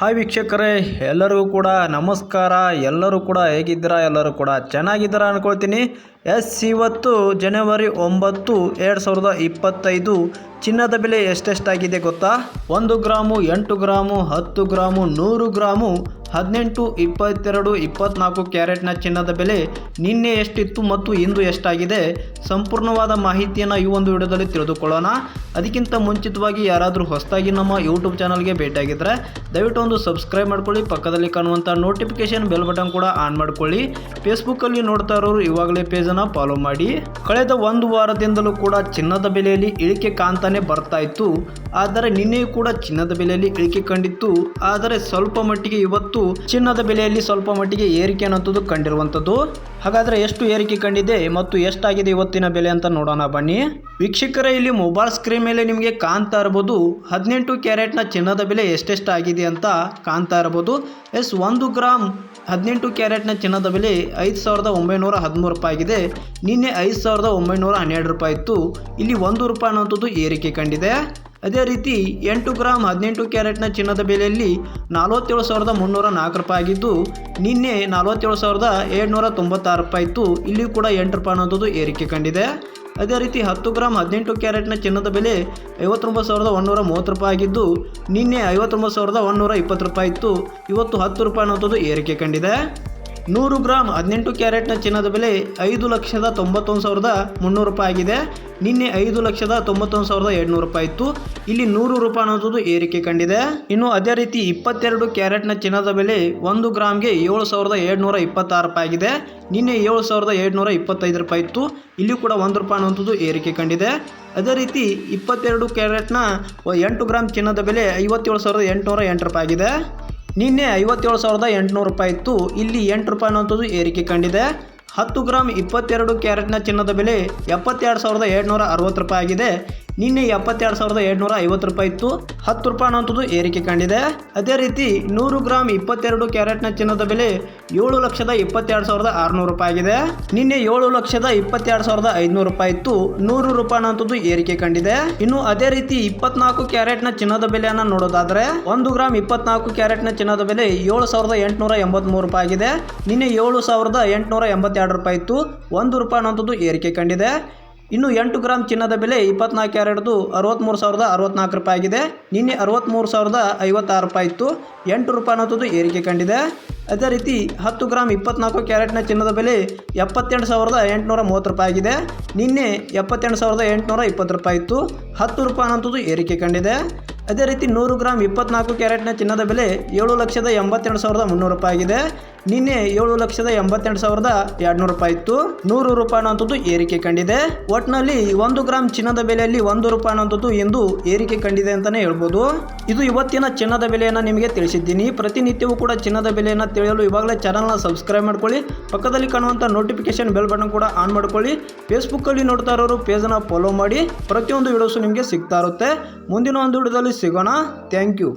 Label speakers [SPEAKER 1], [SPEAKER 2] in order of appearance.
[SPEAKER 1] Hi ವೀಕ್ಷಕರೇ, ಎಲ್ಲರಿಗೂ ಕೂಡ ನಮಸ್ಕಾರ. ಎಲ್ಲರೂ ಕೂಡ ಹೇಗಿದ್ದೀರಾ? ಎಲ್ಲರೂ ಕೂಡ ಚೆನ್ನಾಗಿದ್ದೀರಾ ಅಂದ್ಕೊಳ್ತೀನಿ ಎಸ್, ಇವತ್ತು ಜನವರಿ ಒಂಬತ್ತು, ಎರಡು ಸಾವಿರದ ಇಪ್ಪತ್ತೈದು. ಚಿನ್ನದ ಬೆಲೆ ಎಷ್ಟೆಷ್ಟಾಗಿದೆ ಗೊತ್ತಾ? ಒಂದು ಗ್ರಾಮು, ಎಂಟು ಗ್ರಾಮು, ಹತ್ತು ಗ್ರಾಮು, ನೂರು ಗ್ರಾಮು ಹದಿನೆಂಟು, ಇಪ್ಪತ್ತೆರಡು, ಇಪ್ಪತ್ನಾಲ್ಕು ಕ್ಯಾರೆಟ್ನ ಚಿನ್ನದ ಬೆಲೆ ನಿನ್ನೆ ಎಷ್ಟಿತ್ತು ಮತ್ತು ಇಂದು ಎಷ್ಟಾಗಿದೆ? ಸಂಪೂರ್ಣವಾದ ಮಾಹಿತಿಯನ್ನು ಈ ಒಂದು ವಿಡಿಯೋದಲ್ಲಿ ತಿಳಿದುಕೊಳ್ಳೋಣ. ಅದಕ್ಕಿಂತ ಮುಂಚಿತವಾಗಿ ಯಾರಾದರೂ ಹೊಸದಾಗಿ ನಮ್ಮ ಯೂಟ್ಯೂಬ್ ಚಾನಲ್ಗೆ ಭೇಟಿಯಾಗಿದ್ದರೆ ದಯವಿಟ್ಟು ಒಂದು ಸಬ್ಸ್ಕ್ರೈಬ್ ಮಾಡ್ಕೊಳ್ಳಿ, ಪಕ್ಕದಲ್ಲಿ ಕಾಣುವಂಥ ನೋಟಿಫಿಕೇಷನ್ ಬೆಲ್ ಬಟನ್ ಕೂಡ ಆನ್ ಮಾಡಿಕೊಳ್ಳಿ. ಫೇಸ್ಬುಕ್ಕಲ್ಲಿ ನೋಡ್ತಾ ಇರೋರು ಇವಾಗಲೇ ಪೇಜನ್ನು ಫಾಲೋ ಮಾಡಿ. ಕಳೆದ ಒಂದು ವಾರದಿಂದಲೂ ಕೂಡ ಚಿನ್ನದ ಬೆಲೆಯಲ್ಲಿ ಇಳಿಕೆ ಕಾಣ್ತಾನೆ ಬರ್ತಾ ಇತ್ತು. ಆದರೆ ನಿನ್ನೆಯೂ ಕೂಡ ಚಿನ್ನದ ಬೆಲೆಯಲ್ಲಿ ಇಳಿಕೆ ಕಂಡಿತ್ತು. ಆದರೆ ಸ್ವಲ್ಪ ಮಟ್ಟಿಗೆ ಇವತ್ತು ಚಿನ್ನದ ಬೆಲೆಯಲ್ಲಿ ಸ್ವಲ್ಪ ಮಟ್ಟಿಗೆ ಏರಿಕೆ ಅನ್ನೋದು ಕಂಡಿರುವಂಥದ್ದು. ಹಾಗಾದರೆ ಎಷ್ಟು ಏರಿಕೆ ಕಂಡಿದೆ ಮತ್ತು ಎಷ್ಟಾಗಿದೆ ಇವತ್ತಿನ ಬೆಲೆ ಅಂತ ನೋಡೋಣ ಬನ್ನಿ. ವೀಕ್ಷಕರೇ, ಇಲ್ಲಿ ಮೊಬೈಲ್ ಸ್ಕ್ರೀನ್ ಮೇಲೆ ನಿಮಗೆ ಕಾಣ್ತಾ ಇರ್ಬೋದು ಹದಿನೆಂಟು ಕ್ಯಾರೆಟ್ನ ಚಿನ್ನದ ಬೆಲೆ ಎಷ್ಟೆಷ್ಟಾಗಿದೆ ಅಂತ ಕಾಣ್ತಾ ಇರ್ಬೋದು ಎಸ್, ಒಂದು ಗ್ರಾಮ್ ಹದಿನೆಂಟು ಕ್ಯಾರೆಟ್ನ ಚಿನ್ನದ ಬೆಲೆ ಐದು ಸಾವಿರದ ಒಂಬೈನೂರ ಹದಿಮೂರು ರೂಪಾಯಿ ಆಗಿದೆ. ನಿನ್ನೆ ಐದು ಸಾವಿರದ ಒಂಬೈನೂರ ಹನ್ನೆರಡು ರೂಪಾಯಿ ಇತ್ತು. ಇಲ್ಲಿ ಒಂದು ರೂಪಾಯಿ ಅನ್ನೋಂಥದ್ದು ಏರಿಕೆ ಕಂಡಿದೆ. ಅದೇ ರೀತಿ ಎಂಟು ಗ್ರಾಮ್ ಹದಿನೆಂಟು ಕ್ಯಾರೆಟ್ನ ಚಿನ್ನದ ಬೆಲೆಯಲ್ಲಿ ನಲವತ್ತೇಳು ಸಾವಿರದ ಮುನ್ನೂರ ನಾಲ್ಕು ರೂಪಾಯಿ ಆಗಿದ್ದು, ನಿನ್ನೆ ನಲವತ್ತೇಳು ಸಾವಿರದ ಏಳ್ನೂರ ತೊಂಬತ್ತಾರು ರೂಪಾಯಿ ಇತ್ತು. ಇಲ್ಲಿ ಕೂಡ ಎಂಟು ರೂಪಾಯಿ ಅನ್ನೋದು ಏರಿಕೆ ಕಂಡಿದೆ. ಅದೇ ರೀತಿ ಹತ್ತು ಗ್ರಾಮ್ ಹದಿನೆಂಟು ಕ್ಯಾರೆಟ್ನ ಚಿನ್ನದ ಬೆಲೆ ಐವತ್ತೊಂಬತ್ತು ಸಾವಿರದ ಒಂದೂರ ಮೂವತ್ತು ರೂಪಾಯಿ ಆಗಿದ್ದು, ನಿನ್ನೆ ಐವತ್ತೊಂಬತ್ತು ಸಾವಿರದ ಒಂದೂರ ಇಪ್ಪತ್ತು ರೂಪಾಯಿ ಇತ್ತು. ಇವತ್ತು ಹತ್ತು ರೂಪಾಯಿ ಅನ್ನೋದು ಏರಿಕೆ ಕಂಡಿದೆ. ನೂರು ಗ್ರಾಮ್ ಹದಿನೆಂಟು ಕ್ಯಾರೆಟ್ನ ಚಿನ್ನದ ಬೆಲೆ ಐದು ಲಕ್ಷದ ತೊಂಬತ್ತೊಂದು ಸಾವಿರದ ಮುನ್ನೂರು ರೂಪಾಯಿ ಆಗಿದೆ. ನಿನ್ನೆ ಐದು ಲಕ್ಷದ ತೊಂಬತ್ತೊಂದು ಸಾವಿರದ ಏಳ್ನೂರು ರೂಪಾಯಿ ಇತ್ತು. ಇಲ್ಲಿ ನೂರು ರೂಪಾಯಿ ಅನ್ನೋದು ಏರಿಕೆ ಕಂಡಿದೆ. ಇನ್ನು ಅದೇ ರೀತಿ ಇಪ್ಪತ್ತೆರಡು ಕ್ಯಾರೆಟ್ನ ಚಿನ್ನದ ಬೆಲೆ ಒಂದು ಗ್ರಾಮ್ಗೆ ಏಳು ಸಾವಿರದ ಏಳ್ನೂರ ಇಪ್ಪತ್ತಾರು ರೂಪಾಯಿ ಆಗಿದೆ. ನಿನ್ನೆ ಏಳು ಸಾವಿರದ ಏಳ್ನೂರ ಇಪ್ಪತ್ತೈದು ರೂಪಾಯಿ ಇತ್ತು. ಇಲ್ಲಿ ಕೂಡ ಒಂದು ರೂಪಾಯಿ ಅನ್ನೋದು ಏರಿಕೆ ಕಂಡಿದೆ. ಅದೇ ರೀತಿ ಇಪ್ಪತ್ತೆರಡು ಕ್ಯಾರೆಟ್ನ ಎಂಟು ಗ್ರಾಮ್ ಚಿನ್ನದ ಬೆಲೆ ಐವತ್ತೇಳು ಸಾವಿರದ ಎಂಟುನೂರ ಎಂಟು ರೂಪಾಯಿ ಆಗಿದೆ. ನಿನ್ನೆ ಐವತ್ತೇಳು ಸಾವಿರದ ಎಂಟುನೂರು ರೂಪಾಯಿ ಇತ್ತು. ಇಲ್ಲಿ ಎಂಟು ರೂಪಾಯಿ ಅನ್ನೋಂಥದ್ದು ಏರಿಕೆ ಕಂಡಿದೆ. ಹತ್ತು ಗ್ರಾಮ್ ಇಪ್ಪತ್ತೆರಡು ಕ್ಯಾರೆಟ್ನ ಚಿನ್ನದ ಬೆಲೆ ಎಪ್ಪತ್ತೆರಡು ಸಾವಿರದ ಏಳ್ನೂರ ಅರವತ್ತು ರೂಪಾಯಿ ಆಗಿದೆ. ನಿನ್ನೆ ಎಪ್ಪತ್ತೆರಡು ಸಾವಿರದ ಏಳ್ನೂರ ಐವತ್ತು ರೂಪಾಯಿ ಇತ್ತು. ಹತ್ತು ರೂಪಾಯಿ ಅನ್ನೋಂಥದ್ದು ಏರಿಕೆ ಕಂಡಿದೆ. ಅದೇ ರೀತಿ ನೂರು ಗ್ರಾಮ್ ಇಪ್ಪತ್ತೆರಡು ಕ್ಯಾರೆಟ್ನ ಚಿನ್ನದ ಬೆಲೆ ಏಳು ಲಕ್ಷದ ಇಪ್ಪತ್ತೆರಡು ಸಾವಿರದ ಆರುನೂರು ರೂಪಾಯಿ ಆಗಿದೆ. ನಿನ್ನೆ ಏಳು ಲಕ್ಷದ ಇಪ್ಪತ್ತೆರಡು ಸಾವಿರದ ಐದುನೂರು ರೂಪಾಯಿ ಇತ್ತು. ನೂರು ರೂಪಾಯಿ ಅನ್ನೋಂಥದ್ದು ಏರಿಕೆ ಕಂಡಿದೆ. ಇನ್ನು ಅದೇ ರೀತಿ ಇಪ್ಪತ್ನಾಲ್ಕು ಕ್ಯಾರೆಟ್ನ ಚಿನ್ನದ ಬೆಲೆಯನ್ನು ನೋಡೋದಾದರೆ ಒಂದು ಗ್ರಾಮ್ ಇಪ್ಪತ್ನಾಲ್ಕು ಕ್ಯಾರೆಟ್ನ ಚಿನ್ನದ ಬೆಲೆ ಏಳು ಸಾವಿರದ ಎಂಟುನೂರ ಎಂಬತ್ಮೂರು ರೂಪಾಯಿ ಆಗಿದೆ. ನಿನ್ನೆ ಏಳು ಸಾವಿರದ ಎಂಟುನೂರ ಎಂಬತ್ತೆರಡು ರೂಪಾಯಿ ಇತ್ತು. ಒಂದು ರೂಪಾಯಿ ಅನ್ನೋಂಥದ್ದು ಏರಿಕೆ ಕಂಡಿದೆ. ಇನ್ನು ಎಂಟು ಗ್ರಾಮ್ ಚಿನ್ನದ ಬೆಲೆ ಇಪ್ಪತ್ನಾಲ್ಕು ಕ್ಯಾರೆಟ್ದು ಅರವತ್ತ್ಮೂರು ಸಾವಿರದ ಅರವತ್ನಾಲ್ಕು ರೂಪಾಯಿ ಆಗಿದೆ. ನಿನ್ನೆ ಅರವತ್ತ್ಮೂರು ಸಾವಿರದ ಐವತ್ತಾರು ರೂಪಾಯಿ ಇತ್ತು. ಎಂಟು ರೂಪಾಯಿ ಅನ್ನೋದು ಏರಿಕೆ ಕಂಡಿದೆ. ಅದೇ ರೀತಿ ಹತ್ತು ಗ್ರಾಮ್ ಇಪ್ಪತ್ನಾಲ್ಕು ಕ್ಯಾರೆಟ್ನ ಚಿನ್ನದ ಬೆಲೆ ಎಪ್ಪತ್ತೆಂಟು ಸಾವಿರದ ಎಂಟುನೂರ ಮೂವತ್ತು ರೂಪಾಯಿ ಆಗಿದೆ. ನಿನ್ನೆ ಎಪ್ಪತ್ತೆಂಟು ಸಾವಿರದ ಎಂಟುನೂರ ಇಪ್ಪತ್ತು ರೂಪಾಯಿ ಇತ್ತು. ಹತ್ತು ರೂಪಾಯಿ ಅನ್ನೋಂಥದ್ದು ಏರಿಕೆ ಕಂಡಿದೆ. ಅದೇ ರೀತಿ ನೂರು ಗ್ರಾಮ್ ಇಪ್ಪತ್ನಾಲ್ಕು ಕ್ಯಾರೆಟ್ನ ಚಿನ್ನದ ಬೆಲೆ ಏಳು ಲಕ್ಷದ ಎಂಬತ್ತೆರಡು ಸಾವಿರದ ಮುನ್ನೂರು ರೂಪಾಯಿ ಆಗಿದೆ. ನಿನ್ನೆ ಏಳು ಲಕ್ಷದ ಎಂಬತ್ತೆಂಟು ಸಾವಿರದ ಎರಡುನೂರು ರೂಪಾಯಿ ಇತ್ತು. ನೂರು ರೂಪಾಯಿ ಅನ್ನೋಂಥದ್ದು ಏರಿಕೆ ಕಂಡಿದೆ. ಒಟ್ಟಿನಲ್ಲಿ ಒಂದು ಗ್ರಾಮ್ ಚಿನ್ನದ ಬೆಲೆಯಲ್ಲಿ ಒಂದು ರೂಪಾಯಿ ಅನ್ನೋಂಥದ್ದು ಎಂದು ಏರಿಕೆ ಕಂಡಿದೆ ಅಂತಲೇ ಹೇಳ್ಬೋದು. ಇದು ಇವತ್ತಿನ ಚಿನ್ನದ ಬೆಲೆಯನ್ನು ನಿಮಗೆ ತಿಳಿಸಿದ್ದೀನಿ. ಪ್ರತಿನಿತ್ಯವೂ ಕೂಡ ಚಿನ್ನದ ಬೆಲೆಯನ್ನು ತಿಳಿಯಲು ಇವಾಗಲೇ ಚಾನಲ್ನ ಸಬ್ಸ್ಕ್ರೈಬ್ ಮಾಡ್ಕೊಳ್ಳಿ. ಪಕ್ಕದಲ್ಲಿ ಕಾಣುವಂಥ ನೋಟಿಫಿಕೇಶನ್ ಬೆಲ್ ಬಟನ್ ಕೂಡ ಆನ್ ಮಾಡ್ಕೊಳ್ಳಿ. ಫೇಸ್ಬುಕ್ಕಲ್ಲಿ ನೋಡ್ತಾ ಇರೋರು ಪೇಜನ್ನು ಫಾಲೋ ಮಾಡಿ. ಪ್ರತಿಯೊಂದು ವಿಡಿಯೋಸು ನಿಮಗೆ ಸಿಗ್ತಾ ಇರುತ್ತೆ. ಮುಂದಿನ ಒಂದು ವಿಡಿಯೋದಲ್ಲಿ ಸಿಗೋಣ ಥ್ಯಾಂಕ್ ಯು